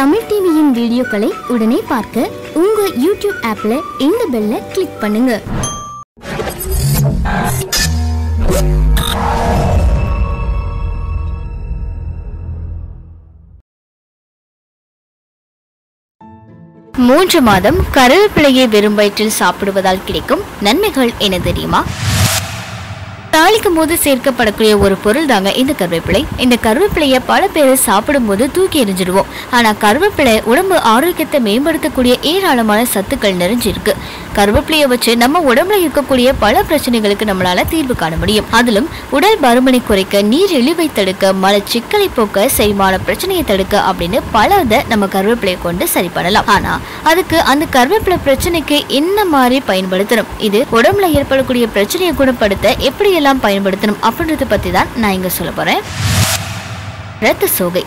தமிழ் டிவியின் வீடியோக்களை உடனே பார்க்க உங்க யூடியூப் ஆப்ல இந்த பெல்ல கிளிக் பண்ணுங்க. மூன்று மாதம் கருவேப்பிலையை வெறும் வயிற்றில் சாப்பிடுவதால் கிடைக்கும் நன்மைகள் என தெரியுமா? தாளிக்கும் போது சேர்க்கப்படக்கூடிய ஒரு பொருள் தாங்க இந்த கருவேப்பிலை. இந்த கருவேப்பிலையை பல பேர் சாப்பிடும்போது தூக்கி எறிஞ்சிடுவோம். ஆனா கருவேப்பிலை உடம்பு ஆரோக்கியத்தை மேம்படுத்தக்கூடிய ஏராளமான சத்துக்கள் நிறைஞ்சிருக்கு. கருவேப்பிலையை வச்சு நம்ம உடம்புல இருக்கக்கூடிய பல பிரச்சனைகளுக்கு நம்மளால தீர்வு காண முடியும். அதிலும் உடல் பருமனை குறைக்க நீர் இழிவை தடுக்க மலச்சிக்கலை போக்க செரிமான பிரச்சனையை தடுக்க அப்படின்னு பல இதை நம்ம கருவேப்பிலையை கொண்டு சரி பண்ணலாம். ஆனா அதுக்கு அந்த கருவேப்பிலை பிரச்சனைக்கு என்ன மாதிரி பயன்படுத்தணும்? இது உடம்புல ஏற்படக்கூடிய பிரச்சனையை குணப்படுத்த எப்படி எப்படியெல்லாம் பயன்படுத்தணும் அப்படின்றத பற்றி தான் நான் இங்க சொல்ல போறேன். ரத்த சோகை.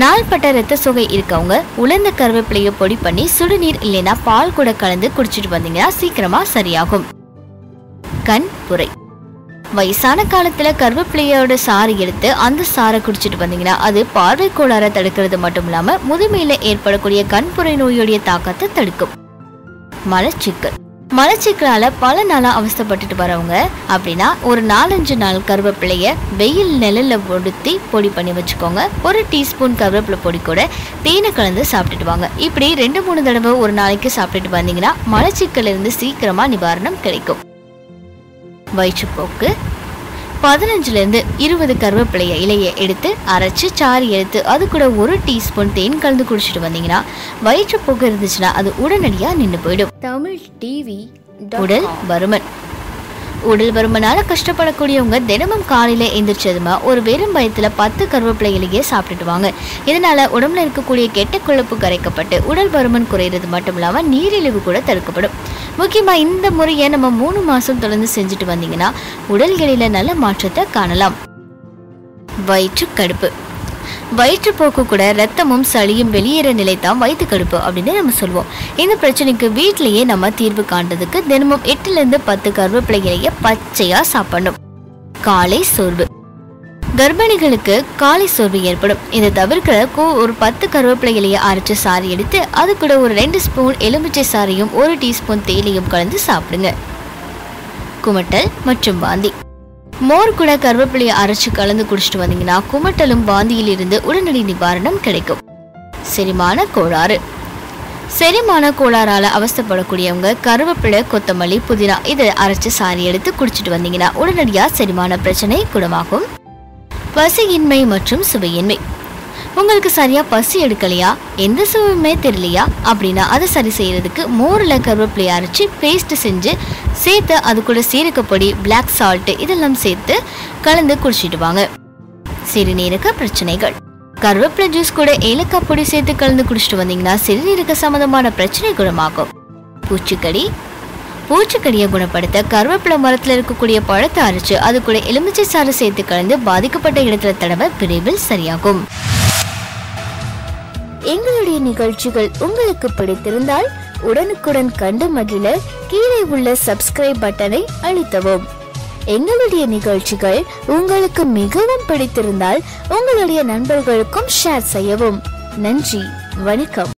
நாள்பட்ட ரத்த சோகை இருக்கவங்க உலர்ந்த கருவேப்பிலையை பொடி பண்ணி சுடுநீர் இல்லைன்னா பால் கூட கலந்து குடிச்சிட்டு வந்தீங்கன்னா சீக்கிரமா சரியாகும். கண் புரை. வயசான காலத்துல கருவேப்பிலையோட சாறு எடுத்து அந்த சாறை குடிச்சிட்டு வந்தீங்கன்னா அது பார்வை கோளாற தடுக்கிறது மட்டும் இல்லாம முதுமையில ஏற்படக்கூடிய கண்புரை நோயுடைய தாக்கத்தை தடுக்கும். மலச்சிக்கல். மலச்சிக்கலால பல நாளாக அவஸ்தைப்பட்டுட்டு வரவங்க. அப்படின்னா ஒரு நாலஞ்சு நாள் கருவேப்பிலைய வெயில் நிழல்ல பொடுத்தி பொடி பண்ணி வச்சுக்கோங்க. ஒரு டீஸ்பூன் கருவேப்பிலை பொடி கூட தேனை கலந்து சாப்பிட்டுட்டு வாங்க. இப்படி ரெண்டு மூணு தடவை ஒரு நாளைக்கு சாப்பிட்டுட்டு வந்தீங்கன்னா மலச்சிக்கல் இருந்து சீக்கிரமா நிவாரணம் கிடைக்கும். வயிற்றுப்போக்கு பதினஞ்சுல இருந்து இருபது கருவேப்பிலைய இலையை எடுத்து அரைச்சு சாறு எடுத்து அது கூட ஒரு டீஸ்பூன் தேன் கலந்து குடிச்சிட்டு வந்தீங்கன்னா வயிற்றுப்போக்கு இருந்துச்சுன்னா அது உடனடியா நின்று போயிடும். தமிழ் டிவி உடல் பருமன் உடல் பருமனால கஷ்டப்படக்கூடியவங்க தினமும் காலையில எந்திரிச்சதுமா ஒரு வெறும் பயத்துல பத்து கருவேப்பிலை இலையை சாப்பிட்டுட்டு வாங்க. இதனால உடம்புல இருக்கக்கூடிய கெட்ட கொழுப்பு கரைக்கப்பட்டு உடல் பருமன் குறையிறது மட்டும் இல்லாம நீரிழிவு கூட தடுக்கப்படும். முக்கியமா இந்த முறையை நம்ம மூணு மாசம் தொடர்ந்து செஞ்சுட்டு வந்தீங்கன்னா உடல் நல்ல மாற்றத்தை காணலாம். வயிற்று கடுப்பு. வயிற்றுப்போக்கு கூட ரத்தமும் சளியும் வெளியேற நிலைத்தான் வயிற்று கடுப்பு அப்படின்னு நம்ம சொல்லுவோம் இந்த பிரச்சனைக்கு வீட்டிலேயே நம்ம தீர்வு காண்றதுக்கு தினமும் எட்டுல இருந்து பத்து கருவேப்பிலை பச்சையாக பச்சையா சாப்பிடணும். காலை சோர்வு. கர்ப்பிணிகளுக்கு காலை சோர்வு ஏற்படும். இதை தவிர்க்க ஒரு பத்து கருவேப்பிலை இலையை அரைச்சு சாறு எடுத்து அது கூட ஒரு ரெண்டு ஸ்பூன் எலுமிச்சை சாறையும் ஒரு டீஸ்பூன் தேயிலையும் கலந்து சாப்பிடுங்க. குமட்டல் மற்றும் வாந்தி. மோர் கூட கருவேப்பிலையை அரைச்சு கலந்து குடிச்சிட்டு வந்தீங்கன்னா குமட்டலும் வாந்தியில் இருந்து உடனடி நிவாரணம் கிடைக்கும். செரிமான கோளாறு. செரிமான கோளாறால அவஸ்தைப்படக்கூடியவங்க கருவேப்பிலை கொத்தமல்லி புதினா இதை அரைச்சி சாரி எடுத்து குடிச்சிட்டு வந்தீங்கன்னா உடனடியாக செரிமான பிரச்சனை குணமாகும். பசியின்மை மற்றும் சுவையின்மை. உங்களுக்கு சரியா பசி எடுக்கலையா? எந்த சுவையுமே தெரியலையா? அப்படின்னா அதை சரி செய்யறதுக்கு மோரில் கருவேப்பிலை அரைச்சி பேஸ்ட் செஞ்சு சேர்த்து அது கூட சீரகப்பொடி பிளாக் சால்ட்டு இதெல்லாம் சேர்த்து கலந்து குடிச்சிட்டு வாங்க. சிறுநீரக பிரச்சனைகள். கருவேப்பிலை ஜூஸ் கூட ஏலக்காய் பொடி சேர்த்து கலந்து குடிச்சிட்டு வந்தீங்கன்னா சிறுநீரக சம்மந்தமான பிரச்சனை குணமாகும் பூச்சிக்கடி பூச்சிக்கடியை குணப்படுத்த கருவேப்பிலை மரத்தில் இருக்கக்கூடிய பழத்தை அரைச்சு அது கூட எலுமிச்சை சாறு சேர்த்து கலந்து பாதிக்கப்பட்ட இடத்துல தடவை விரைவில் சரியாகும். எங்களுடைய நிகழ்ச்சிகள் உங்களுக்கு பிடித்திருந்தால் உடனுக்குடன் கண்டு மகிழ கீழே உள்ள சப்ஸ்கிரைப் பட்டனை அழுத்தவும். எங்களுடைய நிகழ்ச்சிகள் உங்களுக்கு மிகவும் பிடித்திருந்தால் உங்களுடைய நண்பர்களுக்கும் ஷேர் செய்யவும். நன்றி வணக்கம்.